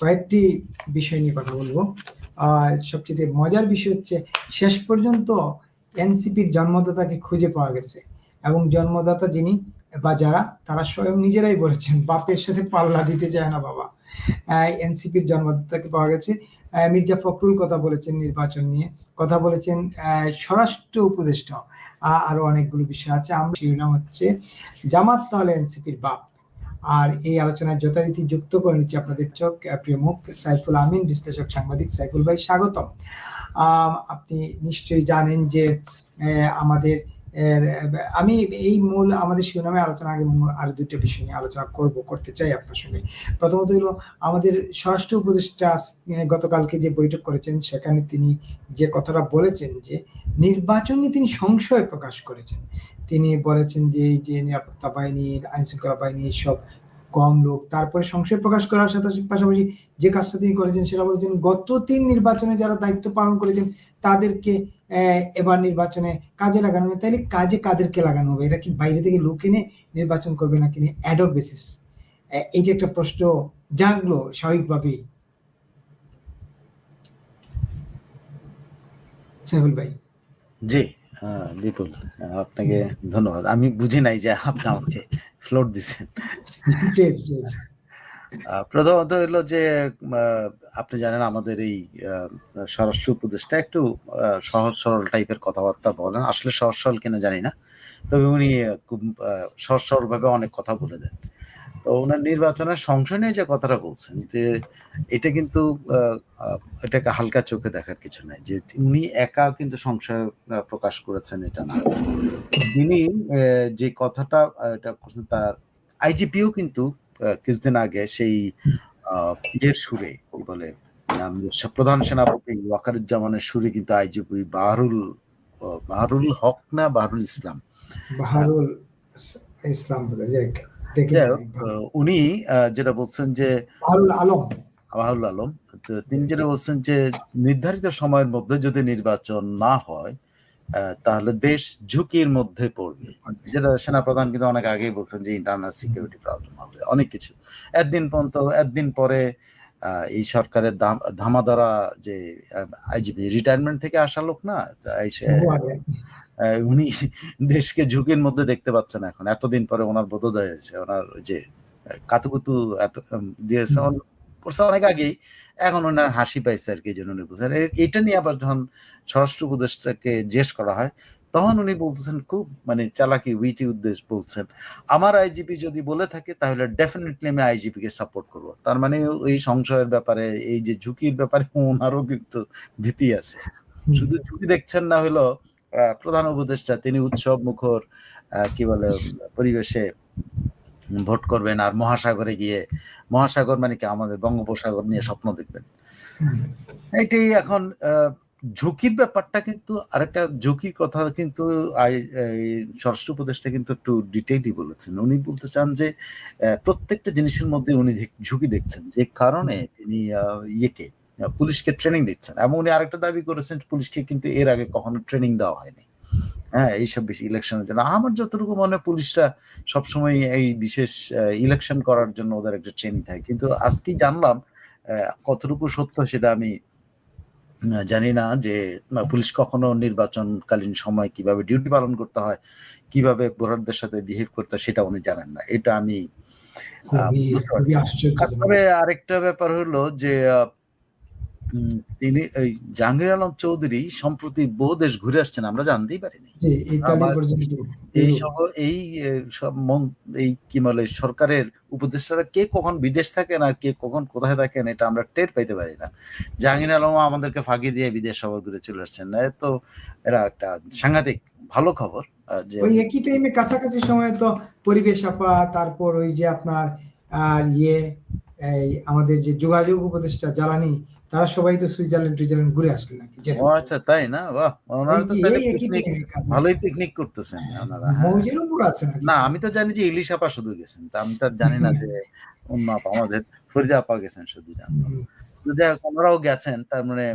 কয়েকটি বিষয় নিয়ে কথা বলব। সবচেয়ে মজার বিষয় হচ্ছে, শেষ পর্যন্ত এনসিপির জন্মদাতাকে খুঁজে পাওয়া গেছে। এবং জন্মদাতা যিনি বা যারা, তারা স্বয়ং নিজেরাই বলেছেন, বাপের সাথে পাল্লা দিতে চায় না বাবা। এনসিপির জন্মদাতাকে পাওয়া গেছে। মির্জা ফখরুল কথা বলেছেন নির্বাচন নিয়ে। কথা বলেছেন স্বরাষ্ট্র উপদেষ্টা। আরও অনেকগুলো বিষয় আছে। আমরা শিরোনাম হচ্ছে, জামাত তাহলে এনসিপির বাপ। আর এই আলোচনায় যথারীতি যুক্ত করে নিচ্ছি আপনাদের চোখ প্রিয় মুখ, সাইফুল আমিন, বিশ্লেষক সাংবাদিক সাইফুল ভাই, স্বাগতম। আপনি নিশ্চয়ই জানেন যে আমাদের আমি এই মূল, আমাদের শিরোনামে আলোচনা আগে আর দুটো বিষয় নিয়ে আলোচনা করব, করতে চাই আপনার সঙ্গে। প্রথমত হলো আমাদের স্বরাষ্ট্র উপদেষ্টা গতকালকে যে বৈঠক করেছেন, সেখানে তিনি যে কথাটা বলেছেন যে, নির্বাচন নিয়ে তিনি সংশয় প্রকাশ করেছেন। তিনি বলেছেন যে, এই যে নিরাপত্তা বাহিনী আইন শৃঙ্খলা বাহিনী, সব কম লোক, তারপরে সংশয় প্রকাশ করার সাথে পাশাপাশি যে কাজটা তিনি করেছেন সেটা বলেছেন, গত তিন নির্বাচনে যারা দায়িত্ব পালন করেছেন তাদেরকে এবার নির্বাচনে কাজে লাগানো হবে। তাহলে কাজে কাদেরকে লাগানো হবে? এরা কি বাইরে থেকে লোক এনে নির্বাচন করবে নাকি অ্যাডক বেসিস এই যে একটা প্রশ্ন জাগলো স্বাভাবিকভাবেই সাইফুল ভাই। জি। আহ, বিপুল। আপনাকে ধন্যবাদ। আমি বুঝি নাই যে আপনি আমাকে ফ্লোর দিচ্ছেন প্রথমত হলো যে আপনি জানেন আমাদের এই স্বরাষ্ট্র উপদেষ্টা একটু আহ, সহজ সরল টাইপের কথাবার্তা বলেন। আসলে সহজ সরল কিনা জানি না। তবে উনি খুব সহজ সরল ভাবে অনেক কথা বলে দেন। তো ওনার নির্বাচনের সংশয় নিয়ে যে কথাটা বলছেন, যে এটা কিন্তু এটাকে হালকা চোখে দেখার কিছু নাই, যে উনি একা কিন্তু সংশয় প্রকাশ করেছেন এটা না। তিনি যে কথাটা এটা করছেন তার আইজিপিও কিন্তু কিছুদিন আগে সেই ইয়ের সুরে, কি বলে প্রধান সেনাপতি ওয়াকারুজ্জামানের সুরে কিন্তু আইজিপি বাহারুল বাহারুল হক না বাহারুল ইসলাম। বাহারুল ইস- ইসলাম উনি যেটা বলছেন যে আলম। আলম তিনি যেটা বলছেন যে নির্ধারিত সময়ের মধ্যে যদি নির্বাচন না হয় তাহলে দেশ ঝুঁকির মধ্যে পড়বে। যেটা সেনাপ্রধান কিন্তু অনেক আগেই বলছেন যে ইন্টারনাল সিকিউরিটি প্রবলেম হবে অনেক কিছু। একদিন পর্যন্ত একদিন পরে এই সরকারের দাম যে আইজিপি রিটায়ারমেন্ট থেকে আসা লোক না উনি দেশকে ঝুঁকির মধ্যে দেখতে পাচ্ছেন এখন। এতদিন পরে ওনার বোধোদয় হয়েছে। ওনার ওই যে কাতুকুতু দিয়েছে। করছে অনেক আগেই। এখন ওনার হাসি পাইছে আর কি জন্য উনি বুঝছেন এ- এইটা নিয়ে আবার যখন স্বরাষ্ট্র উপদেষ্টাকে জিজ্ঞেস করা হয় তখন উনি বলতেছেন খুব মানে চালাকি উইটি উদ্দেশ্য বলছেন আমার আইজিপি যদি বলে থাকে তাহলে ডেফিনেটলি আমি আইজিপি কে সাপোর্ট করব। তার মানে ওই সংশয়ের ব্যাপারে এই যে ঝুঁকির ব্যাপারে ওনারও কিন্তু ভীতি আছে। শুধু ঝুঁকি দেখছেন না হলো প্রধান উপদেষ্টা, তিনি উৎসব মুখর কি বলে, পরিবেশে ভোট করবেন আর মহাসাগরে গিয়ে, মহাসাগর মানে কি আমাদের বঙ্গোপসাগর নিয়ে স্বপ্ন দেখবেন। এটাই এখন ঝুঁকির ব্যাপারটা কিন্তু আরেকটা ঝুঁকির কথা কিন্তু স্বরাষ্ট্র উপদেষ্টা কিন্তু একটু ডিটেইলি বলেছেন উনি বলতে চান যে প্রত্যেকটা জিনিসের মধ্যে উনি ঝুঁকি দেখছেন যে কারণে তিনি ইয়েকে পুলিশকে ট্রেনিং দিচ্ছেন। এবং উনি আরেকটা দাবি করেছেন পুলিশকে কিন্তু এর আগে কখনো ট্রেনিং দেওয়া হয়নি। হ্যাঁ এইসব বেশি ইলেকশনের জন্য। আমার যতটুকু মনে পুলিশরা সবসময় এই বিশেষ ইলেকশন করার জন্য ওদের একটা ট্রেনিং থাকে। কিন্তু আজকেই জানলাম কতটুকু সত্য সেটা আমি জানি না যে পুলিশ কখনো নির্বাচনকালীন সময় কীভাবে ডিউটি পালন করতে হয় কীভাবে ভোটারদের সাথে বিহেভ করতে হয় সেটা উনি জানেন না। এটা আমি আরেকটা ব্যাপার হলো যে তিনি এই জাহাঙ্গীর আলম চৌধুরী সম্প্রতি বহু দেশ ঘুরে আসছেন আমরা জানতেই পারিনি। এই সহ এই সব এই কি বলে সরকারের উপদেষ্টারা কে কখন বিদেশ থাকেন আর কে কখন কোথায় থাকেন এটা আমরা টের পাইতে পারি না। জাহাঙ্গীর আলম আমাদেরকে ফাঁকি দিয়ে বিদেশ সফর ঘুরে চলে আসছেন। তো এটা একটা সাংঘাতিক ভালো খবর ওই একই টাইমে কাছাকাছি সময়ে তো পরিবেশ আপা তারপর ওই যে আপনার আর ইয়ে এই আমাদের যে যোগাযোগ উপদেষ্টা জ্বালানি তারা সবাই তো সুইজারল্যান্ড টুইজারল্যান্ড ঘুরে আসলেন নাকি ও আচ্ছা তাই না? বাহ ওনারা তো। ভালোই পিকনিক করতেছেন ওনারা হ্যাঁ। মৌজের উপর আছে নাকি? না আমি তো জানি যে ইলিশ আপা শুধু গেছেন তা আমি তো জানি না যে অন্য আপা আমাদের ফরিদা আপা গেছেন শুধু জানতাম তো যাই হোক, ওনারাও গেছেন তার মানে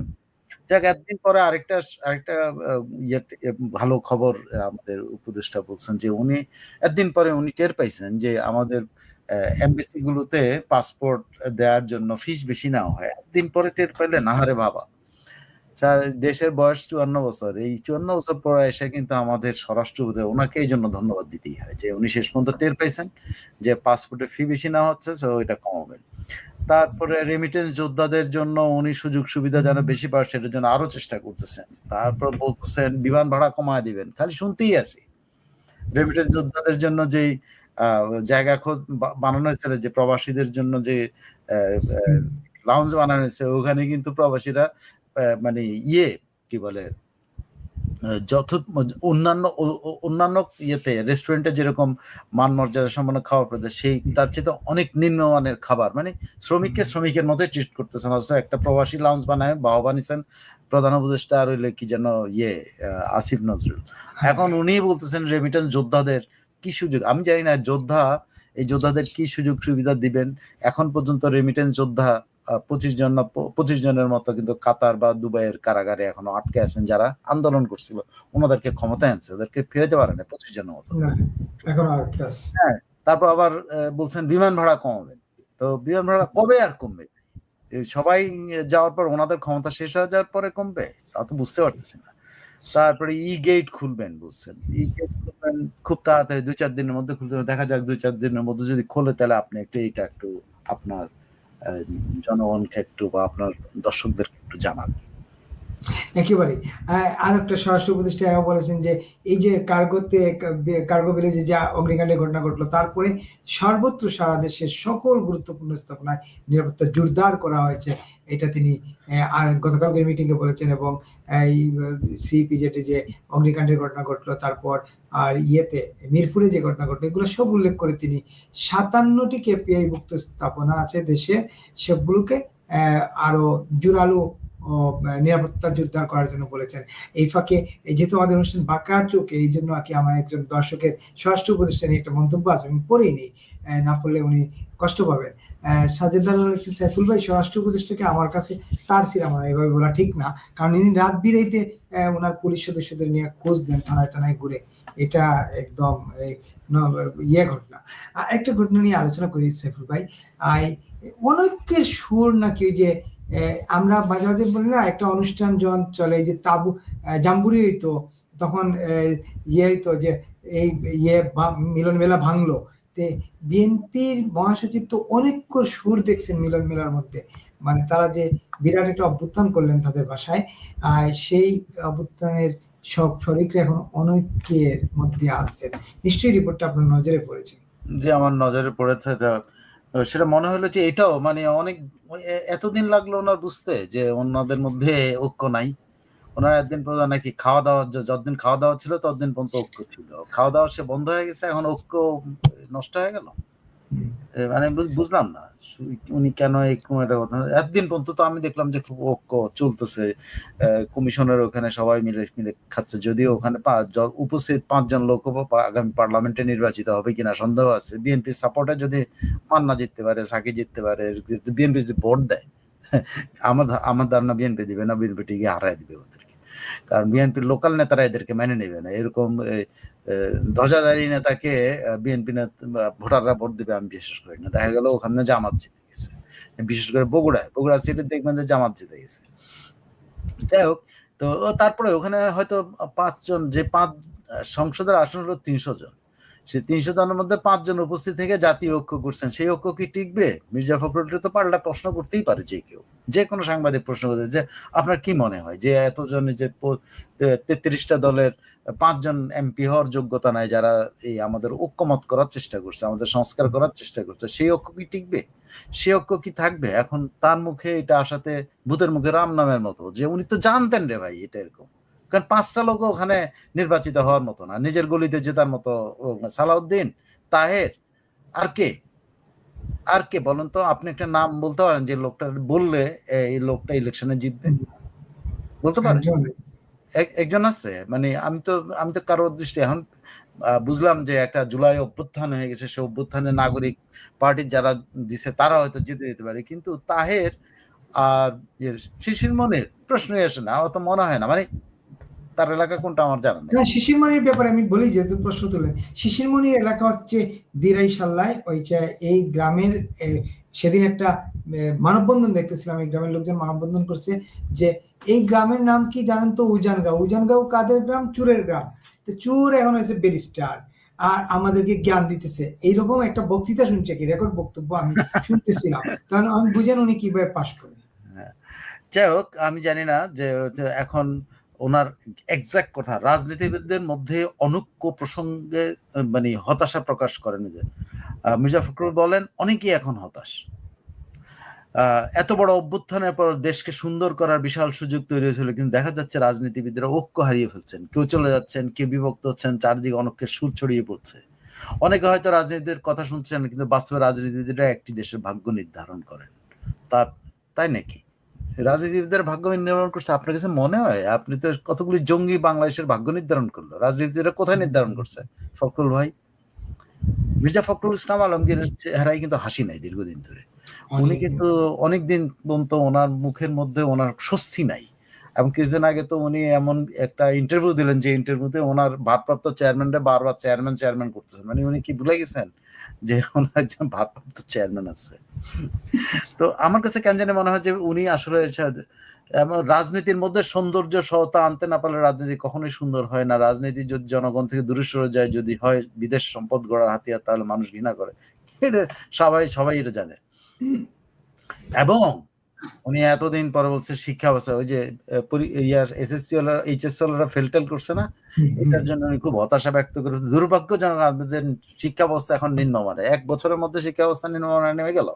যাক একদিন পরে আরেকটা আরেকটা ইয়ে ভালো খবর আমাদের উপদেষ্টা বলছেন যে উনি একদিন পরে উনি টের পাইছেন যে আমাদের এমবেসি গুলোতে পাসপোর্ট দেওয়ার জন্য ফিস বেশি নেওয়া হয়। একদিন পরে টের পেলে না হারে বাবা দেশের বয়স চুয়ান্ন বছর। এই চুয়ান্ন বছর পরে এসে কিন্তু আমাদের স্বরাষ্ট্র ওনাকে এই জন্য ধন্যবাদ দিতেই হয় যে উনি শেষ পর্যন্ত টের পাইছেন যে পাসপোর্টের ফি বেশি নেওয়া হচ্ছে তো এটা কমাবেন। তারপরে রেমিটেন্স যোদ্ধাদের জন্য উনি সুযোগ সুবিধা যেন বেশি পায়, সেটার জন্য আরও চেষ্টা করতেছেন। তারপর বলতেছেন, বিমান ভাড়া কমায় দিবেন। খালি শুনতেই আছি। রেমিটেন্স যোদ্ধাদের জন্য যেই জায়গা বানানো হয়েছিল যে প্রবাসীদের জন্য যে লাউঞ্জ বানানো হয়েছে ওখানে কিন্তু প্রবাসীরা মানে ইয়ে কি বলে যথ অন্যান্য অন্যান্য ইয়েতে রেস্টুরেন্টে যেরকম মান মর্যাদা সম্পন্ন খাবার পেতে সেই তার চেয়ে অনেক নিম্নমানের খাবার মানে শ্রমিককে শ্রমিকের মতোই ট্রিট করতেছেন অথচ একটা প্রবাসী লাউঞ্জ বানায় বাহবা নিছেন প্রধান উপদেষ্টা আর হইলে কি যেন ইয়ে আসিফ নজরুল। এখন উনি বলতেছেন রেমিটেন্স যোদ্ধাদের কি সুযোগ? আমি জানি না যোদ্ধা এই যোদ্ধাদের কি সুযোগ সুবিধা দিবেন? এখন পর্যন্ত রেমিটেন্স যোদ্ধা পঁচিশ জন না পঁচিশ জনের মতো কিন্তু কাতার বা দুবাইয়ের কারাগারে এখনও আটকে আছেন যারা আন্দোলন করছিল। ওনাদেরকে ক্ষমতায় আনছে ওদেরকে ফেরাতে পারে না পঁচিশ জনের মতো। প্লাস তারপর আবার বলছেন বিমান ভাড়া কমাবেন। তো বিমান ভাড়া কবে আর কমবে? সবাই যাওয়ার পর ওনাদের ক্ষমতা শেষ হয়ে যাওয়ার পরে কমবে? তা তো বুঝতে পারতেছি না। তারপরে ই গেট খুলবেন বলছেন ই গেট খুলবেন, খুব তাড়াতাড়ি দুই চার দিনের মধ্যে খুলতে দেখা যাক দুই চার দিনের মধ্যে যদি খোলে, তাহলে আপনি একটু এইটা একটু আপনার জনগণকে একটু বা আপনার দর্শকদের একটু জানান। একেবারে। আর একটা স্বরাষ্ট্র উপদেষ্টা বলেছেন যে এই যে কার্গোতে কার্গো ভিলেজে যা অগ্নিকাণ্ডের ঘটনা ঘটলো তারপরে সর্বত্র সারা দেশের সকল গুরুত্বপূর্ণ স্থাপনায় নিরাপত্তা জোরদার করা হয়েছে। এটা তিনি গতকালকের মিটিংয়ে বলেছেন এবং এই সিপিজেটে যে অগ্নিকাণ্ডের ঘটনা ঘটলো তারপর আর ইয়েতে মিরপুরে যে ঘটনা ঘটলো এগুলো সব উল্লেখ করে তিনি সাতান্নটি কেপিআই মুক্ত স্থাপনা আছে দেশে। সেগুলোকে আহ, আরও জোরালো নিরাপত্তা জোরদার করার জন্য বলেছেন। এই ফাঁকে যেহেতু আমাদের অনুষ্ঠান বাঁকা চোখে, এই জন্য আর কি আমার একজন দর্শকের স্বরাষ্ট্র উপদেষ্টা একটা মন্তব্য আছে, আমি পড়িনি না পড়লে উনি কষ্ট পাবেন। সাইফুল ভাই স্বরাষ্ট্র উপদেষ্টাকে আমার কাছে তার ছিলাম না এভাবে বলা ঠিক না। কারণ ইনি রাত বিরাইতে ওনার পুলিশ সদস্যদের নিয়ে খোঁজ দেন থানায় থানায় ঘুরে। এটা একদম ইয়ে ঘটনা। আর একটা ঘটনা নিয়ে আলোচনা করি সাইফুল ভাই। আই অনেকের সুর নাকি ওই যে আমরা মাঝে মাঝে বলি না, একটা অনুষ্ঠান যখন চলে যে তাবু জাম্বুরি হইতো, তখন ইয়ে হইতো যে এই ইয়ে মিলন মেলা ভাঙলো। তে বিএনপির মহাসচিব তো অনেক সুর দেখছেন মিলন মেলার মধ্যে। মানে তারা যে বিরাট একটা অভ্যুত্থান করলেন তাদের বাসায়, আর সেই অভ্যুত্থানের সব শরিকরা এখন অনৈক্যের মধ্যে আছেন। নিশ্চয়ই রিপোর্টটা আপনার নজরে পড়েছে। যে আমার নজরে পড়েছে সেটা মনে হলো যে এটাও মানে অনেক এতদিন লাগল ওনার বুঝতে যে অন্যদের মধ্যে ঐক্য নাই। ওনার একদিন পর্যন্ত নাকি খাওয়া দাওয়া যতদিন খাওয়া দাওয়া ছিল ততদিন পর্যন্ত ঐক্য ছিল। খাওয়া দাওয়া সে বন্ধ হয়ে গেছে, এখন ঐক্য নষ্ট হয়ে গেল? মানে বুঝলাম না। উনি কেন এরকম একটা কথা একদিন পর্যন্ত তো আমি দেখলাম যে খুব ঐক্য চলতেছে। কমিশনের ওখানে সবাই মিলে মিলে খাচ্ছে। যদিও ওখানে উপস্থিত পাঁচজন লোক আগামী পার্লামেন্টে নির্বাচিত হবে কিনা সন্দেহ আছে। বিএনপি সাপোর্টে যদি মান্না জিততে পারে সাকি জিততে পারে, বিএনপি যদি ভোট দেয়, আমার আমার ধারণা বিএনপি দিবে না, বিএনপি টিকে হারাই দিবে ওদেরকে। কারণ বিএনপির লোকাল নেতারা এদেরকে মেনে নেবে না। এরকম ধ্বজাধারী নেতাকে বিএনপি ভোটাররা ভোট দেবে আমি বিশ্বাস করি না। দেখা গেল ওখানে জামাত জিতে গেছে। বিশেষ করে বগুড়ায়। বগুড়া সিটে দেখবেন যে জামাত জিতে গেছে। যাই হোক, তো তারপরে ওখানে হয়তো পাঁচজন, যে পাঁচ সংসদের আসন হলো তিনশো জন। সেই তিনশো জনের মধ্যে পাঁচজন উপস্থিত থেকে জাতীয় ঐক্য করছেন। সেই ঐক্য কি টিকবে? মির্জা ফখরুল তো পাল্টা প্রশ্ন করতেই পারে যে কেউ। যে কোনো সাংবাদিক প্রশ্ন করতে যে আপনার কি মনে হয় যে এতজন যে তেত্রিশটা দলের পাঁচজন এমপি হওয়ার যোগ্যতা নাই যারা এই আমাদের ঐক্যমত করার চেষ্টা করছে, আমাদের সংস্কার করার চেষ্টা করছে, সেই ঐক্য কি টিকবে? সে ঐক্য কি থাকবে? এখন তার মুখে এটা আসাতে ভূতের মুখে রাম নামের মতো, যে উনি তো জানতেন রে ভাই এটা এরকম। কারণ পাঁচটা লোক ওখানে নির্বাচিত হওয়ার মতো না। নিজের গলিতে জেতার মতো। সালাউদ্দিন তাহের আর কে? আর কে বলেন তো? আপনি একটা নাম বলতে পারেন যে লোকটা বললে এই লোকটা ইলেকশনে জিতবে? বলতে পারেন? একজন আছে? মানে আমি তো আমি তো কারোর দৃষ্টি এখন বুঝলাম যে একটা জুলাই অভ্যুত্থান হয়ে গেছে। সে অভ্যুত্থানে নাগরিক পার্টির যারা দিছে তারা হয়তো জিতে যেতে পারে। কিন্তু তাহের আর শিশির মনের প্রশ্নই আসে না। আমার তো মনে হয় না। মানে তার এলাকা কোনটা আমার জানা নেই। শিশিরমণির ব্যাপারে আমি বলি যেহেতু প্রশ্ন তুলেন। শিশিরমণির এলাকা হচ্ছে দিরাই সাল্লায় ওই এই গ্রামের সেদিন একটা মানববন্ধন দেখতেছিলাম এই গ্রামের লোকজন মানববন্ধন করছে যে এই গ্রামের নাম কি জানেন তো? উজানগাঁও। উজানগাঁও কাদের গ্রাম? চুরের গ্রাম। তো চুর এখন হয়েছে ব্যারিস্টার। আর আমাদেরকে জ্ঞান দিতেছে। এইরকম একটা বক্তৃতা শুনছে কি? রেকর্ড বক্তব্য আমি শুনতেছিলাম। তখন আমি বুঝেন উনি কীভাবে পাশ করবেন যাই হোক আমি জানি না যে যে এখন ওনার এক্সাক্ট কথা, রাজনীতিবিদদের মধ্যে অনৈক্য প্রসঙ্গে মানে হতাশা প্রকাশ করেন যে মির্জা ফখরুল বলেন, অনেকেই এখন হতাশ। এত বড় অভ্যুত্থানের পর দেশকে সুন্দর করার বিশাল সুযোগ তৈরি হয়েছিল, কিন্তু দেখা যাচ্ছে রাজনীতিবিদরা ঐক্য হারিয়ে ফেলছেন। কেউ চলে যাচ্ছেন, কেউ বিভক্ত হচ্ছেন, চারদিকে অনেকের সুর ছড়িয়ে পড়ছে। অনেকে হয়তো রাজনীতির কথা শুনছেন, কিন্তু বাস্তবে রাজনীতিবিদরা একটি দেশের ভাগ্য নির্ধারণ করেন। তার, তাই নাকি? রাজনীতিবিদদের ভাগ্য নির্ধারণ করছে আপনার কাছে মনে হয়? আপনি তো কতগুলি জঙ্গি বাংলাদেশের ভাগ্য নির্ধারণ করল রাজনীতিরা কোথায় নির্ধারণ করছে? ফখরুল ভাই? মির্জা ফখরুল ইসলাম আলমগীরের চেহারায় কিন্তু হাসি নাই দীর্ঘদিন ধরে। উনি কিন্তু অনেকদিন পর্যন্ত ওনার মুখের মধ্যে ওনার স্বস্তি নাই। এবং কিছুদিন আগে তো উনি এমন একটা ইন্টারভিউ দিলেন যে ইন্টারভিউতে ওনার ভারপ্রাপ্ত চেয়ারম্যানরা বারবার চেয়ারম্যান চেয়ারম্যান করতেছেন। মানে উনি কি ভুলে গেছেন? যে ওনার একজন ভারপ্রাপ্ত চেয়ারম্যান আছে। তো আমার কাছে কেন জানি মনে হয় যে উনি আসলে সা- রাজনীতির মধ্যে সৌন্দর্য সহতা আনতে না পারলে রাজনীতি কখনোই সুন্দর হয় না। রাজনীতি যদি জনগণ থেকে দূরে সরে যায়, যদি হয় বিদেশ সম্পদ গড়ার হাতিয়ার, তাহলে মানুষ ঘৃণা করে। সবাই সবাই এটা জানে। এবং উনি এতদিন পরে বলছে, শিক্ষা ব্যবস্থা, ওই যে ইয়ার এসএসসি এইচএসসি ওয়ালারা ফেলটেল করছে না? এটার জন্য উনি খুব হতাশা ব্যক্ত করে দুর্ভাগ্যজনক আমাদের শিক্ষা ব্যবস্থা এখন নিম্নমানের। এক বছরের মধ্যে শিক্ষা ব্যবস্থা নিম্নমানের নেমে গেল।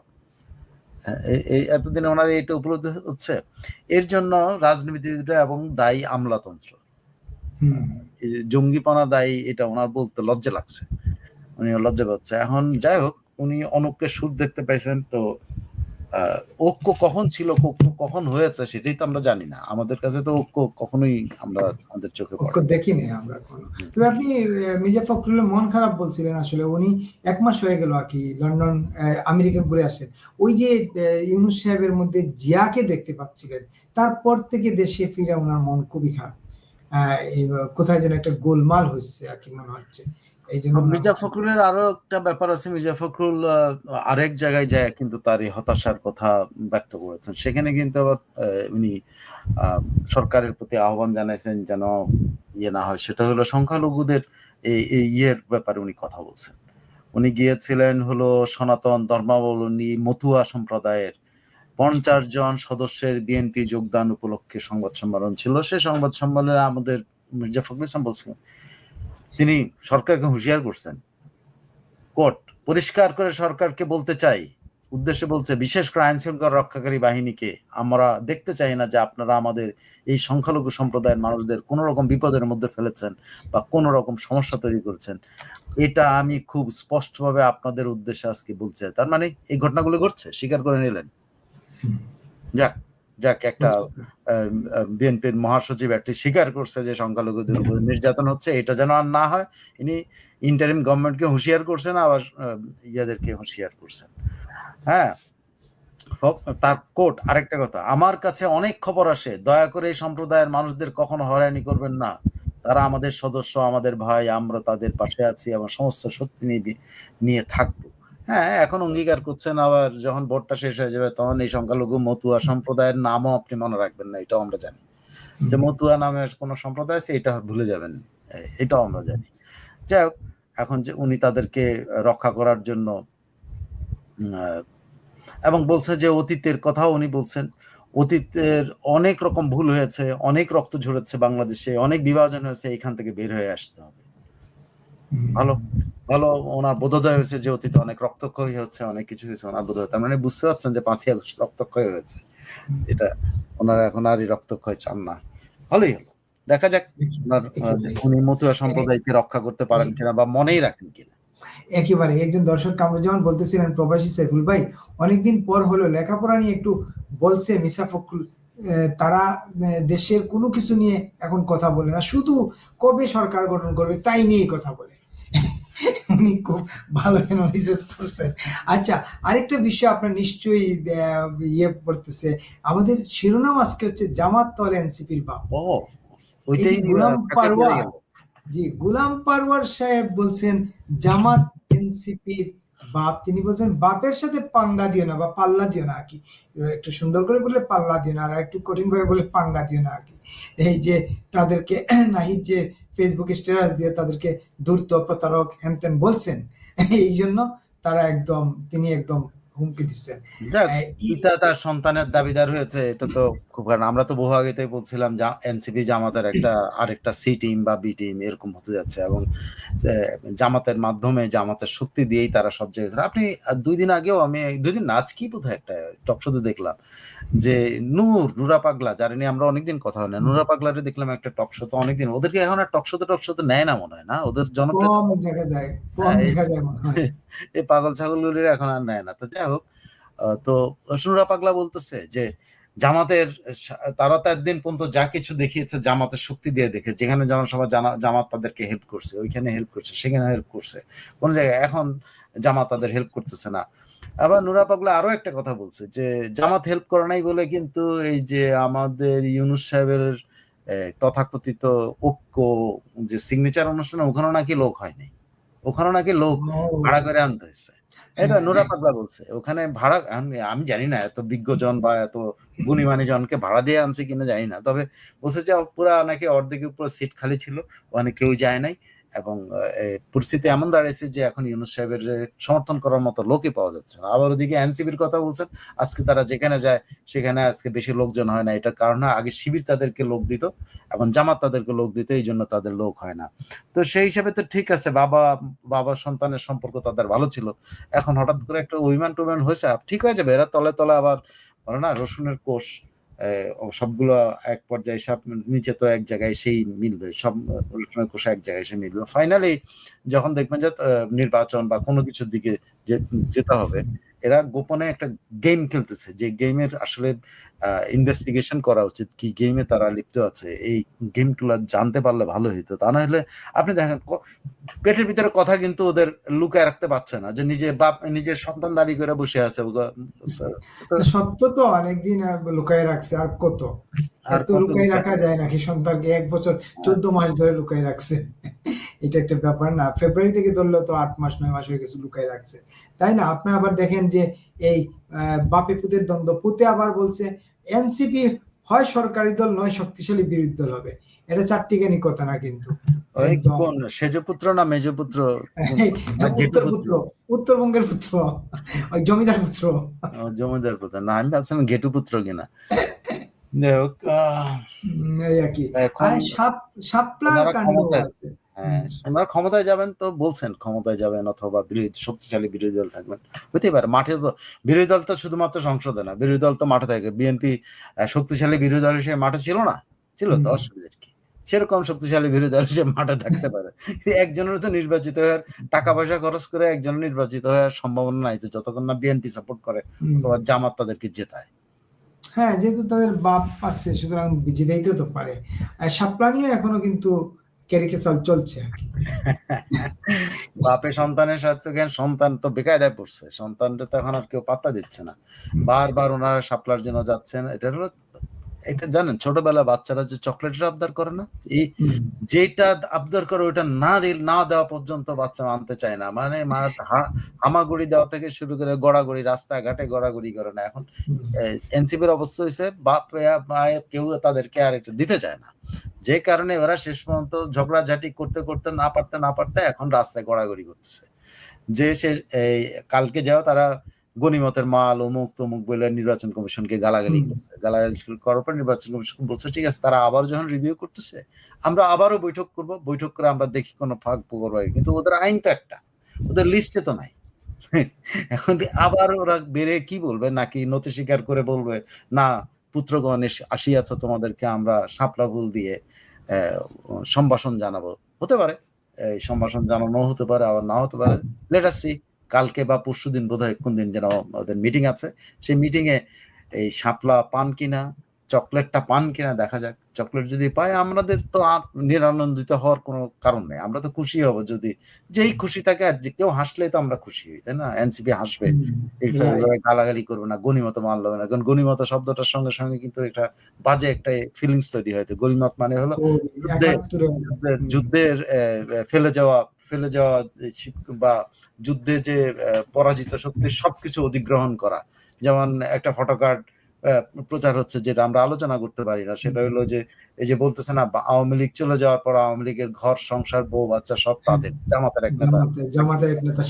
এই এতদিনে ওনার এটা উপলব্ধি হচ্ছে। এর জন্য রাজনীতিটা এবং দায়ী আমলাতন্ত্র। এই যে জঙ্গিপনা দায়ী এটা ওনার বলতে লজ্জা লাগছে। উনি লজ্জা পাচ্ছে। এখন যাই হোক উনি অনুপকে সুর দেখতে পাইছেন তো ঐক্য কখন ছিল ঐক্য কখন হয়েছে সেটাই তো আমরা জানি না। আমাদের কাছে তো ঐক্য কখনোই আমরা আমাদের চোখে ঐক্য দেখিনি আমরা এখনও। তবে আপনি মির্জা ফখরুলের মন খারাপ বলছিলেন আসলে উনি এক মাস হয়ে গেল আর কি লন্ডন আমেরিকা ঘুরে আসেন। ওই যে ইউনুস সাহেবের মধ্যে জিয়াকে দেখতে পাচ্ছিলেন তারপর থেকে দেশে ফিরে ওনার মন খুবই খারাপ। কোথায় যেন একটা গোলমাল হচ্ছে আর কি মনে হচ্ছে। এই জন্য মির্জা ফখরুলের আরও একটা ব্যাপার আছে মির্জা ফখরুল আরেক জায়গায় যায় কিন্তু তার এই হতাশার কথা ব্যক্ত করেছেন। সেখানে কিন্তু আবার উনি সরকারের প্রতি আহ্বান জানাইছেন যেন ইয়ে না হয়। সেটা হলো সংখ্যালঘুদের এই এই ইয়ের ব্যাপারে উনি কথা বলছেন। উনি গিয়েছিলেন হলো সনাতন ধর্মাবলম্বী মতুয়া সম্প্রদায়ের পঞ্চাশ জন সদস্যের বিএনপি যোগদান উপলক্ষে সংবাদ সম্মেলন ছিল। সেই সংবাদ সম্মেলনে আমাদের মির্জা ফখরুল ইসলাম বলছিলেন তিনি সরকারকে হুঁশিয়ার করছেন। কোর্ট, পরিষ্কার করে সরকারকে বলতে চাই। উদ্দেশ্যে বলছে, বিশেষ করে আইন শৃঙ্খলা রক্ষাকারী বাহিনীকে আমরা দেখতে চাই না যে আপনারা আমাদের এই সংখ্যালঘু সম্প্রদায়ের মানুষদের কোন রকম বিপদের মধ্যে ফেলেছেন বা কোন রকম সমস্যা তৈরি করছেন। এটা আমি খুব স্পষ্টভাবে আপনাদের উদ্দেশ্যে আজকে চাই তার মানে এই ঘটনাগুলো ঘটছে, স্বীকার করে নিলেন। যাক যাক একটা বিএনপির মহাসচিব একটি স্বীকার করছে যে সংখ্যালঘুদের উপর নির্যাতন হচ্ছে। এটা যেন আর না হয় ইনি ইন্টারিম গভর্নমেন্টকে হুঁশিয়ার করছেন আবার ইয়াদেরকে হুঁশিয়ার করছেন। হ্যাঁ তার কোর্ট আরেকটা কথা আমার কাছে অনেক খবর আসে দয়া করে এই সম্প্রদায়ের মানুষদের কখনো হয়রানি করবেন না। তারা আমাদের সদস্য আমাদের ভাই আমরা তাদের পাশে আছি আমার সমস্ত শক্তি নিয়ে নিয়ে থাকব। হ্যাঁ এখন অঙ্গীকার করছেন আবার যখন ভোটটা শেষ হয়ে যাবে তখন এই সংখ্যালঘু মতুয়া সম্প্রদায়ের নামও আপনি মনে রাখবেন না এটাও আমরা জানি। যে মতুয়া নামে কোনো সম্প্রদায় আছে এটা ভুলে যাবেন এটাও আমরা জানি। যাই হোক এখন যে উনি তাদেরকে রক্ষা করার জন্য এবং বলছে যে অতীতের কথাও উনি বলছেন অতীতের অনেক রকম ভুল হয়েছে অনেক রক্ত ঝরেছে বাংলাদেশে অনেক বিভাজন হয়েছে এখান থেকে বের হয়ে আসতে হবে। ভালো ভালো ওনার বোধোদয় হয়েছে যে অতীতে অনেক রক্তক্ষয় হচ্ছে অনেক কিছু হয়েছে ওনার বোধোদয়। তার মানে বুঝতে পারছেন যে পাঁচই আগস্ট রক্তক্ষয় হয়েছে। এটা ওনারা এখন আর এই রক্তক্ষয় চান না। ভালোই হলো। দেখা যাক ওনার উনি মতুয়া সম্প্রদায়কে রক্ষা করতে পারেন কিনা বা মনেই রাখেন কিনা। একেবারে। একজন দর্শক কামরুজ্জামান বলতেছিলেন প্রবাসী সাইফুল ভাই অনেকদিন পর হলো লেখাপড়া নিয়ে একটু বলছে মিসা ফখরুল তারা দেশের কোনো কিছু নিয়ে এখন কথা বলে না। শুধু কবে সরকার গঠন করবে তাই নিয়েই কথা বলে। উনি খুব ভালো অ্যানালিসিস করছেন। আচ্ছা আরেকটা বিষয় আপনার নিশ্চয়ই ইয়ে পড়তেছে। আমাদের শিরোনাম আজকে হচ্ছে জামাত তল এনসিপির বাপ। গোলাম পারওয়ার জি গোলাম পারওয়ার সাহেব বলছেন জামাত এনসিপির বাপ, তিনি বলছেন, বাপের সাথে পাঙ্গা দিও না বা পাল্লা দিও না আর কি একটু সুন্দর করে বলে পাল্লা দিও না, আর একটু কঠিন ভাবে বলে পাঙ্গা দিও না আর কি এই যে তাদেরকে নাহিদ যে ফেসবুকে স্ট্যাটাস দিয়ে তাদেরকে দূরত্ব প্রতারক হ্যান বলছেন, এই জন্য তারা একদম, তিনি একদম হুমকি দিচ্ছেন। পিতা তার সন্তানের দাবিদার হয়েছে এটা তো খুব কারণ আমরা তো বহু আগে থেকে বলছিলাম এনসিপি জামাতের একটা আরেকটা সি টিম বা বি টিম এরকম হতে যাচ্ছে এবং জামাতের মাধ্যমে জামাতের শক্তি দিয়েই তারা সব জায়গায় আপনি দুই দিন আগেও আমি দুই দিন নাচ কি বোধহয় একটা টক শোতে দেখলাম যে নূর নুরা পাগলা যারা নিয়ে আমরা অনেকদিন কথা হয় না নুরা পাগলারে দেখলাম একটা টক শোতে অনেকদিন ওদেরকে এখন আর টক শোতে টক শোতে নেয় না মনে হয় না? ওদের জনপ্রিয় হ্যাঁ, এই- পাগল ছাগলগুলির এখন আর নেয় না। তো যাই হোক তো সুরা পাগলা বলতেছে যে জামাতের তারা তো একদিন পর্যন্ত যা কিছু দেখিয়েছে জামাতের শক্তি দিয়ে দেখে যেখানে জনসভা জামাত তাদেরকে হেল্প করছে ওইখানে হেল্প করছে সেখানে হেল্প করছে। কোন জায়গায় এখন জামাত তাদের হেল্প করতেছে না। আবার নুরা পাগলা আরও একটা কথা বলছে যে জামাত হেল্প করে নাই বলে কিন্তু এই যে আমাদের ইউনুস সাহেবের তথাকথিত ঐক্য যে সিগনেচার অনুষ্ঠানে ওখানে নাকি লোক হয়নি। ওখানে নাকি লোক ভাড়া করে আনতে হয়েছে। এটা নুরা পাগলা বলছে। ওখানে ভাড়া, আমি জানি না এত বিজ্ঞজন বা এত গুণীমানী জনকে ভাড়া দিয়ে আনছে কিনা জানি না। তবে বলছে যে পুরা নাকি অর্ধেকের পুরো সিট খালি ছিল, ওখানে কেউ যায় নাই। এবং পরিস্থিতি এমন দাঁড়িয়েছে যে এখন ইউনুস সাহেবের সমর্থন করার মতো লোকই পাওয়া যাচ্ছে না। আবার ওদিকে এনসিবির কথা বলছেন, আজকে তারা যেখানে যায়, সেখানে আজকে বেশি লোকজন হয় না। এটার কারণে আগে শিবির তাদেরকে লোক দিত এবং জামাত তাদেরকে লোক দিত, এই জন্য তাদের লোক হয় না। তো সেই হিসাবে তো ঠিক আছে, বাবা বাবা সন্তানের সম্পর্ক তাদের ভালো ছিল। এখন হঠাৎ করে একটা অভিমান টভিমান হয়েছে ঠিক হয়ে যাবে। এরা তলে তলে আবার বলে না রসুনের কোষ। সবগুলো এক পর্যায়ে সব নিচে তো এক জায়গায় সেই মিলবে সব আহ, রসুনের এক জায়গায় সে মিলবে। ফাইনালি যখন দেখবেন যে নির্বাচন বা কোনো কিছুর দিকে যেতে হবে এরা গোপনে একটা গেম খেলতেছে, যে গেমের আসলে ইনভেস্টিগেশন করা উচিত, কি গেমে তারা লিপ্ত আছে, এই গেমগুলো জানতে পারলে ভালো হইতো। তা না হলে আপনি দেখেন পেটের ভিতরে কথা কিন্তু ওদের লুকায় রাখতে পারছে না, যে নিজে বাপ নিজের সন্তান দাবি করে বসে আছে সত্য তো, অনেকদিন লুকায় রাখছে, আর কত? এত লুকায়- রাখা যায় নাকি? সন্তানকে এক বছর চোদ্দ মাস ধরে লুকায় রাখছে। এটা একটা ব্যাপার না। ফেব্রুয়ারি থেকে ধরলে তো আট মাস নয় মাস হয়ে গেছে লুকায় রাখছে। তাই না? আপনি আবার দেখেন যে এই বাপে পুতের দ্বন্দ্ব। পুতে আবার বলছে এনসিপি হয় সরকারি দল নয় শক্তিশালী বিরোধী দল হবে। এটা চারটিখানি কথা না কিন্তু। সেজপুত্র না মেজপুত্র? উত্তর পুত্র? উত্তরবঙ্গের পুত্র। ওই জমিদার পুত্র। জমিদার পুত্র। না আমি ভাবছিলাম ঘেটু পুত্র কিনা। ক্ষমতায়- হ্যাঁ ক্ষমতায় যাবেন তো বলছেন ক্ষমতায় যাবেন অথবা বিরোধী শক্তিশালী বিরোধী দল থাকবেন। হতে পারে মাঠে তো বিরোধী দল তো শুধুমাত্র সংসদে না বিরোধী দল তো মাঠে থাকে। বিএনপি শক্তিশালী বিরোধী দল হিসেবে মাঠে ছিল না? ছিল তো অসুবিধার কি? সেরকম শক্তিশালী বিরোধী দল হিসেবে মাঠে থাকতে পারে। একজনের তো নির্বাচিত হওয়ার টাকা পয়সা খরচ করে একজন নির্বাচিত হওয়ার সম্ভাবনা নাই তো যতক্ষণ না বিএনপি সাপোর্ট করে অথবা জামাত তাদেরকে জেতায়। হ্যাঁ যেহেতু তাদের বাপ আছে সুতরাং জিতাইতে তো পারে। আর সাপলানিও এখনও কিন্তু ক্যারিকেচার চলছে আর কি। বাপে সন্তানের সাথে সন্তান তো বেকায়দায় পড়ছে। সন্তানটা তো এখন আর কেউ পাত্তা দিচ্ছে না। বারবার ওনারা সাপলার জন্য যাচ্ছেন এটা হলো এটা জানেন ছোটবেলা বাচ্চারা যে চকলেটের আবদার করে না, এই যেটা আবদার করে ওটা না দিল না দেওয়া পর্যন্ত বাচ্চা মানতে চায় না। মানে মা হামাগুড়ি দেওয়া থেকে শুরু করে গড়াগড়ি, রাস্তাঘাটে গড়াগড়ি করে না। এখন এনসিপির অবস্থা হয়েছে বাপ এ- মায়ে কেউ তাদেরকে আর এটা দিতে চায় না। যে কারণে ওরা শেষ পর্যন্ত ঝগড়াঝাটি করতে করতে, না পারতে না পারতে এখন রাস্তায় গড়াগড়ি করতেছে। যে সে কালকে যাও তারা গণিমতের মাল অমুক তমুক বলে নির্বাচন কমিশনকে গালাগালি করছে গালাগালি করার পর নির্বাচন কমিশন বলছে ঠিক আছে তারা আবার যখন রিভিউ করতেছে আমরা আবারও বৈঠক করব বৈঠক করে আমরা দেখি কোনো ফাঁক পুকুর হয়। কিন্তু ওদের আইন তো একটা ওদের লিস্টে তো নাই। এখন আবার ওরা বেড়ে কি বলবে? নাকি নথি স্বীকার করে বলবে না পুত্রগণ এসে আসিয়াছ তোমাদেরকে আমরা শাপলা ফুল দিয়ে আহ, সম্ভাষণ জানাব। হতে পারে এই সম্ভাষণ জানানো হতে পারে আবার না হতে পারে। লেট সি কালকে বা পরশু দিন বোধ হয় কোন দিন যেন ওদের মিটিং আছে। সেই মিটিং এ এই শাপলা পান কিনা চকলেটটা পান কিনা দেখা যাক। চকলেট যদি পাই আমাদের তো আর নিরানন্দিত হওয়ার কোনো কারণ নেই। আমরা তো খুশি হব যদি যেই খুশি থাকে আর কেউ হাসলে তো আমরা খুশি হই তাই না? এনসিপি হাসবে। গালাগালি করবে না গণিমত মারল না। কারণ গণিমত শব্দটার সঙ্গে সঙ্গে কিন্তু একটা বাজে একটা ফিলিংস তৈরি হয়। গণিমত মানে হলো যুদ্ধের ফেলে যাওয়া ফেলে যাওয়া বা যুদ্ধে যে পরাজিত শক্তির সবকিছু অধিগ্রহণ করা। যেমন একটা ফটোকার্ড প্রচার হচ্ছে যেটা আমরা আলোচনা করতে পারি না। সেটা হলো যে এই যে বলতেছে না আওয়ামী লীগ চলে যাওয়ার পর আওয়ামী লীগের ঘর সংসার বউ বাচ্চা সব তাদের জামাতের এক নেতা। জামাতের এক নেতা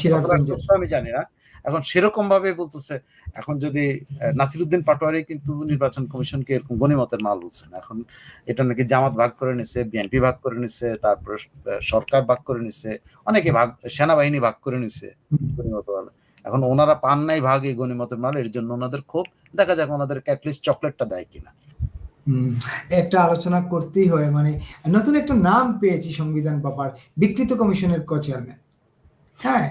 আমি জানি না। এখন সেরকম ভাবে বলতেছে, এখন যদি নাসিরুদ্দিন পাটোয়ারি কিন্তু নির্বাচন কমিশনকে এরকম গণিমতের মাল বলছেন এখন এটা নাকি জামাত ভাগ করে নিছে, বিএনপি ভাগ করে নিছে, তারপর সরকার ভাগ করে নিছে, অনেকে ভাগ, সেনাবাহিনী ভাগ করে নিছে গণিমত। এখন ওনারা পান নাই ভাগ এই গণিমতের মাল, এর জন্য ওনাদের খুব দেখা যাক ওনাদের অ্যাটলিস্ট চকলেটটা দেয় কিনা। একটা আলোচনা করতেই হয় মানে নতুন একটা নাম পেয়েছি সংবিধান বাবার বিকৃত কমিশনের কো চেয়ারম্যান হ্যাঁ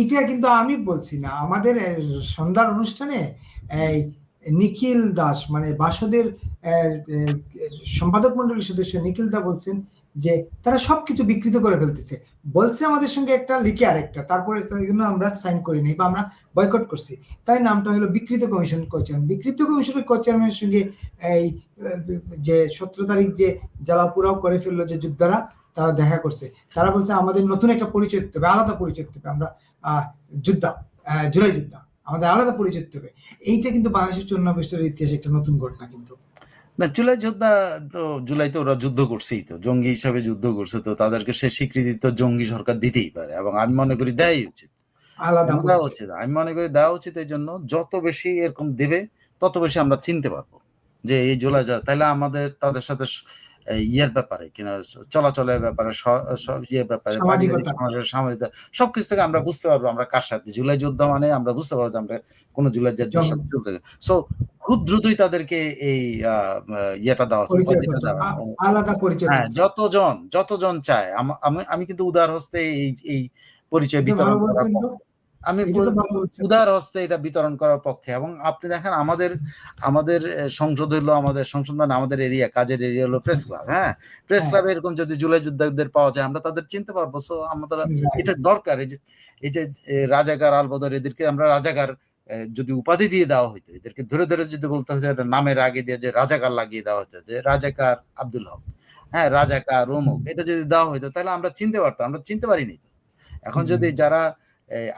এটা কিন্তু আমি বলছি না। আমাদের সন্ধ্যার অনুষ্ঠানে নিখিল দাস মানে বাসদের সম্পাদক মন্ডলীর সদস্য নিখিল দা বলছেন যে, তারা সবকিছু বিকৃত করে ফেলতেছে। বলছে আমাদের সঙ্গে একটা, লিখে আরেকটা। তারপরে আমরা সাইন করিনি বা আমরা বয়কট করছি। তাই নামটা হলো বিকৃত কমিশন কো চেয়ারম্যান বিকৃত কমিশনের কো চেয়ারম্যানের সঙ্গে, এই যে সতেরো তারিখ যে জ্বালাপুরাও করে ফেলল যে যোদ্ধারা তারা দেখা করছে। তারা বলছে আমাদের নতুন একটা পরিচয় দিতে হবে আলাদা পরিচয় দিতে হবে। আমরা যোদ্ধা জুলাই যোদ্ধা আমাদের আলাদা পরিচয় দিতে হবে। এইটা কিন্তু বাংলাদেশের চন্ন বছরের ইতিহাসে একটা নতুন ঘটনা কিন্তু। না জুলাই যোদ্ধা তো জুলাইতে ওরা যুদ্ধ করছেই তো জঙ্গি হিসাবে যুদ্ধ করছে তো তাদেরকে সে স্বীকৃতি তো জঙ্গি সরকার দিতেই পারে এবং আমি মনে করি দেয় উচিত। আলাদা দেওয়া উচিত আমি মনে করি দেওয়া উচিত এই জন্য যত বেশি এরকম দেবে তত বেশি আমরা চিনতে পারব যে এই জুলাই যা তাহলে আমাদের তাদের সাথে ইয়ের ব্যাপারে কিনা চলাচলের ব্যাপারে ইয়ের ব্যাপারে সমাজের সবকিছু থেকে আমরা বুঝতে পারব আমরা কার সাথে। জুলাই যোদ্ধা মানে আমরা বুঝতে পারব যে আমরা কোন জুলাই যোদ্ধার সাথে চলতে সো খুব দ্রুতই তাদেরকে এই ইয়েটা দেওয়া। আলাদা পরিচয় হ্যাঁ যতজন যতজন চায় আম- আমি কিন্তু উদার হস্তে এই এই পরিচয় বিতরণ আমি উদার হস্তে এটা বিতরণ করার পক্ষে। এবং আপনি দেখেন আমাদের আমাদের সংসদ হলো আমাদের সংসদ মানে আমাদের এরিয়া কাজের এরিয়া হলো প্রেস ক্লাব হ্যাঁ? প্রেস হ্যাঁ। ক্লাবে এরকম যদি জুলাই যোদ্ধাদের পাওয়া যায় আমরা তাদের চিনতে পারব। So Right. এটা দরকার। এই যে এই যে রাজাকার আলবদর এদেরকে আমরা রাজাকার যদি উপাধি দিয়ে দেওয়া হইতো এদেরকে ধরে ধরে যদি বলতে হতো নামের আগে দিয়ে যে রাজাকার লাগিয়ে দেওয়া হতো যে রাজাকার আব্দুল হক হ্যাঁ? রাজাকার রমুক এটা যদি দেওয়া হইতো তাহলে আমরা চিনতে পারতাম আমরা চিনতে পারিনি তো। এখন যদি যারা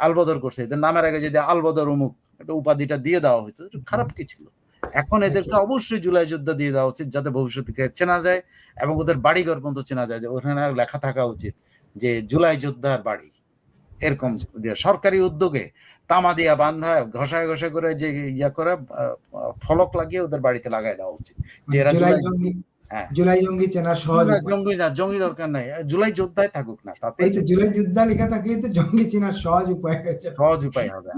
আলবদর করছে। এদের নামের আগে যদি আলবদর অমুক একটা উপাধিটা দিয়ে দেওয়া হইতো খারাপ কি ছিল? এখন এদেরকে অবশ্যই জুলাই যোদ্ধা দিয়ে দেওয়া উচিত যাতে ভবিষ্যতে চেনা যায় এবং ওদের বাড়িঘর পর্যন্ত চেনা যায় যে ওখানে লেখা থাকা উচিত যে জুলাই যোদ্ধার বাড়ি। এরকম সরকারি উদ্যোগে তামা দিয়া বান্ধা ঘষায় ঘষা করে যে ইয়া করে ফলক লাগিয়ে ওদের বাড়িতে লাগাই দেওয়া উচিত। যে এরা জুলাই জুলাই- জঙ্গি হ্যাঁ। সহজ জঙ্গি না জঙ্গি দরকার নাই। জুলাই যোদ্ধায় থাকুক না তাতে এই তো জুলাই যুদ্ধা লেখা থাকলে তো জঙ্গি চেনার সহজ উপায় হয়েছে সহজ উপায় হবে।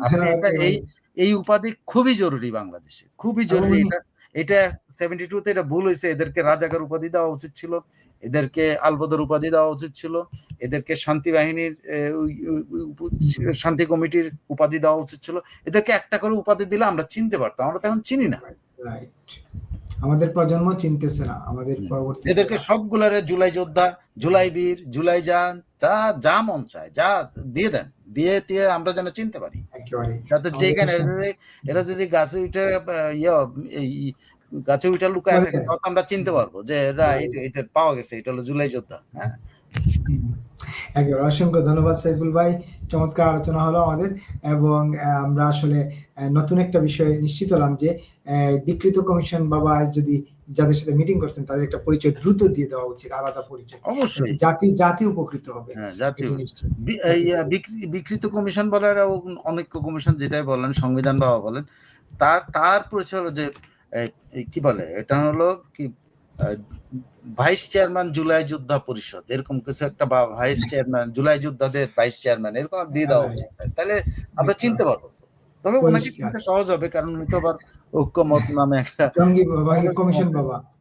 এই এই উপাধি খুবই জরুরি বাংলাদেশে খুবই জরুরি। এটা এটা সেভেন্টি টু তে এটা ভুল হয়েছে। এদেরকে রাজাকার উপাধি দেওয়া উচিত ছিল এদেরকে আলবদর উপাধি দেওয়া উচিত ছিল এদেরকে শান্তি বাহিনীর শান্তি কমিটির উপাধি দেওয়া উচিত ছিল। এদেরকে একটা করে উপাধি দিলে আমরা চিনতে পারতাম আমরা তো এখন চিনি না। রাইট আমাদের প্রজন্ম চিনতেছে না আমাদের পরবর্তী এদেরকে সবগুলারে জুলাই যোদ্ধা জুলাই বীর জুলাই যান যা যা মন চায় যা দিয়ে দেন দিয়ে দিয়ে আমরা যেন চিনতে পারি। একেবারে। যাতে যেখানে এরা- যদি গাছে উঠে ইয়ে গাছে উঠে লুকায় থাকে তখন আমরা চিনতে পারব যে এরা এটা- এটা পাওয়া গেছে এটা হলো জুলাই যোদ্ধা। হ্যাঁ। একেবারে অসংখ্য ধন্যবাদ সাইফুল ভাই চমৎকার আলোচনা হলো আমাদের এবং আমরা আসলে নতুন একটা বিষয় নিশ্চিত হলাম যে বিকৃত কমিশন বাবা যদি যাদের সাথে মিটিং করছেন তাদের একটা পরিচয় দ্রুত দিয়ে দেওয়া উচিত আলাদা পরিচয়। অবশ্যই। জাতি জাতি উপকৃত হবে হ্যাঁ বিকৃত কমিশন বলার অনেক কমিশন যেটাই বলেন সংবিধান বাবা বলেন তার তার পরিচয় হলো যে কি বলে? এটা হলো কি ভাইস চেয়ারম্যান জুলাই যোদ্ধা পরিষদ। এরকম কিছু একটা বা ভাইস চেয়ারম্যান জুলাই যোদ্ধাদের ভাইস চেয়ারম্যান এরকম দিয়ে দেওয়া উচিত তাহলে আমরা চিনতে পারব তবে ওনাকে সহজ হবে কারণ উনি তো আবার ঐক্যমত নামে একটা কমিশন বাবা। হ্যাঁ,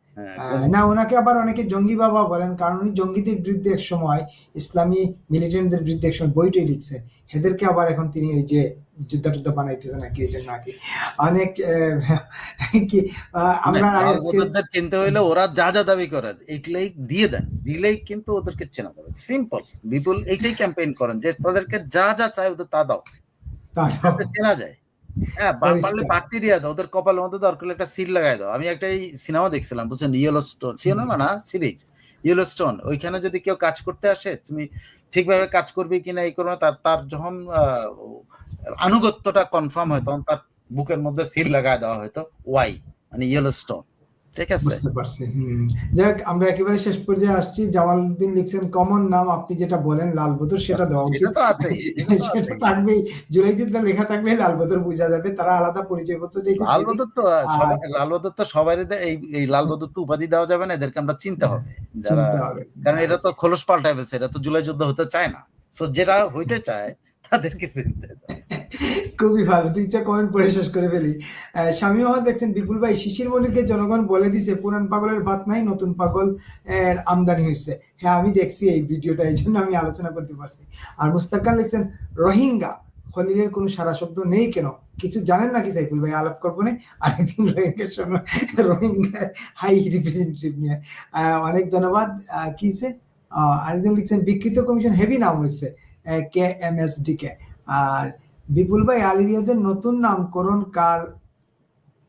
না ওনাকে আবার অনেকে জঙ্গি বাবা বলেন কারণ উনি জঙ্গিদের বিরুদ্ধে এক সময় ইসলামী মিলিটেন্টদের বিরুদ্ধে এক সময় বইটই লিখছে এদেরকে আবার এখন তিনি ওই যে যুদ্ধ টুদ্ধ বানাইতেছে নাকি এই জন্য নাকি। অনেক কি আমরা চিনতে হইলে ওরা যা যা দাবি করে এইগুলাই দিয়ে দেন। দিলেই কিন্তু ওদেরকে চেনা যাবে। সিম্পল বিপুল এইটাই ক্যাম্পেইন করেন যে তাদেরকে যা যা চাই ওদের তা দাও। তা- চেনা যায়। হ্যাঁ পারলে পার্টি দিয়ে দাও ওদের কপালের মধ্যে দরকার একটা সিট লাগাই দাও। আমি একটা সিনেমা দেখছিলাম বুঝছেন? ইয়েলো স্টোন সিনেমা না সিরিজ ইয়েলো স্টোন ওইখানে যদি কেউ কাজ করতে আসে তুমি ঠিকভাবে কাজ করবে কিনা এই করো তার তার যখন আহ, আনুগত্যটা কনফার্ম হয় তখন তার বুকের মধ্যে সিল লাগায় দেওয়া হয়তো ওয়াই মানে ইয়েলো স্টোন ঠিক আছে। বুঝতে পারছি হুম। যাই হোক, আমরা একেবারে শেষ পর্যায়ে আসছি। জামালউদ্দিন লিখছেন কমন নাম আপনি যেটা বলেন লাল বদর সেটা দেওয়া উচিত। সেটা তো আছেই সেটা। থাকবেই। জুলাই যুদ্ধ লেখা থাকলে লাল বদর বোঝা যাবে তারা আলাদা পরিচয় পত্র চাইছে। লাল বদর তো লাল বদর তো সবাই এই এই লাল বদর তো উপাধি দেওয়া যাবে না এদেরকে আমরা চিনতে হবে। যারা চিনতে হবে। কারণ এটা তো খোলস পাল্টায় ফেলছে এটা তো জুলাই যুদ্ধ হতে চায় না। সো যেটা হইতে চায় তাদেরকে চিনতে হবে। খুবই ভালো। দুইটা কমেন্ট পড়ে শেষ করে ফেলি। স্বামী মোহাম্মদ দেখছেন, বিপুল ভাই, শিশির মল্লিককে জনগণ বলে দিছে, পুরান পাগলের ভাত নাই, নতুন পাগল, এর আমদানি হয়েছে হ্যাঁ আমি দেখছি এই ভিডিওটা, এই জন্য আমি আলোচনা করতে পারছি। আর মুস্তাক খান লিখছেন, রোহিঙ্গা, খলিলের কোনো সারা শব্দ নেই কেন? কিছু জানেন নাকি সাইফুল ভাই? আলাপ করব না আরেকদিন রোহিঙ্গা শোনো রোহিঙ্গা হাই রিপ্রেজেন্টেটিভ নিয়ে। অনেক ধন্যবাদ। কি আরেকজন লিখছেন, বিকৃত কমিশন হেভি নাম হয়েছে K M S D K. আর বিপুল ভাই আলিরিয়াদের নতুন নামকরণ কার,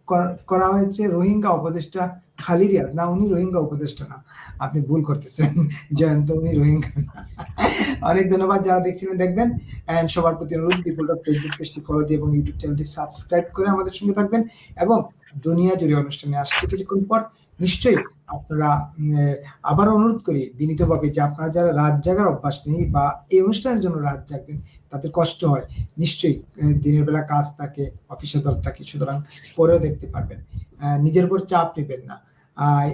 কর- হয়েছে রোহিঙ্গা উপদেষ্টা খালিরিয়াদ না, উনি রোহিঙ্গা উপদেষ্টা না, আপনি ভুল করতেছেন। জয়ন্ত, উনি রোহিঙ্গা অনেক ধন্যবাদ যারা দেখছিলেন, দেখবেন। এন্ড সবার প্রতি অনুরোধ, বিপুল ফেসবুক পেজটি ফলো দিয়ে এবং ইউটিউব চ্যানেলটি সাবস্ক্রাইব করে আমাদের সঙ্গে থাকবেন। এবং দুনিয়া জুড়ে অনুষ্ঠানে আসছে কিছুক্ষণ পর। নিশ্চয়ই আপনারা আবার অনুরোধ করি বিনীতভাবে যে আপনারা যারা রাত জাগার অভ্যাস নেই বা এই অনুষ্ঠানের জন্য রাত জাগবেন, তাদের কষ্ট হয়। নিশ্চয়ই দিনের বেলা কাজ থাকে, অফিসে দল থাকে, সুতরাং পরেও দেখতে পারবেন। নিজের উপর চাপ নেবেন না।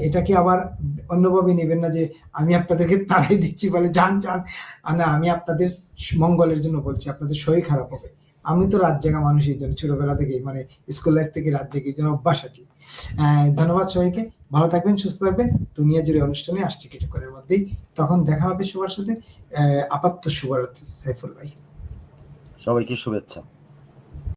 এটাকে আবার অন্যভাবে নেবেন না যে, আমি আপনাদেরকে তাড়াই দিচ্ছি বলে, যান যান। না, আমি আপনাদের মঙ্গলের জন্য বলছি, আপনাদের শরীর খারাপ হবে। আমি তো রাত জাগা মানুষ এই জন্য ছোটবেলা থেকেই মানে স্কুল লাইফ থেকে রাত জেগে এই জন্য অভ্যাস আর কি। ধন্যবাদ সবাইকে। ভালো থাকবেন, সুস্থ থাকবেন। দুনিয়া জুড়ে অনুষ্ঠানে আসছে কিছুক্ষণের মধ্যেই। তখন দেখা হবে সবার সাথে। আপাতত শুভরাত্রি, সাইফুল ভাই। সবাইকে শুভেচ্ছা।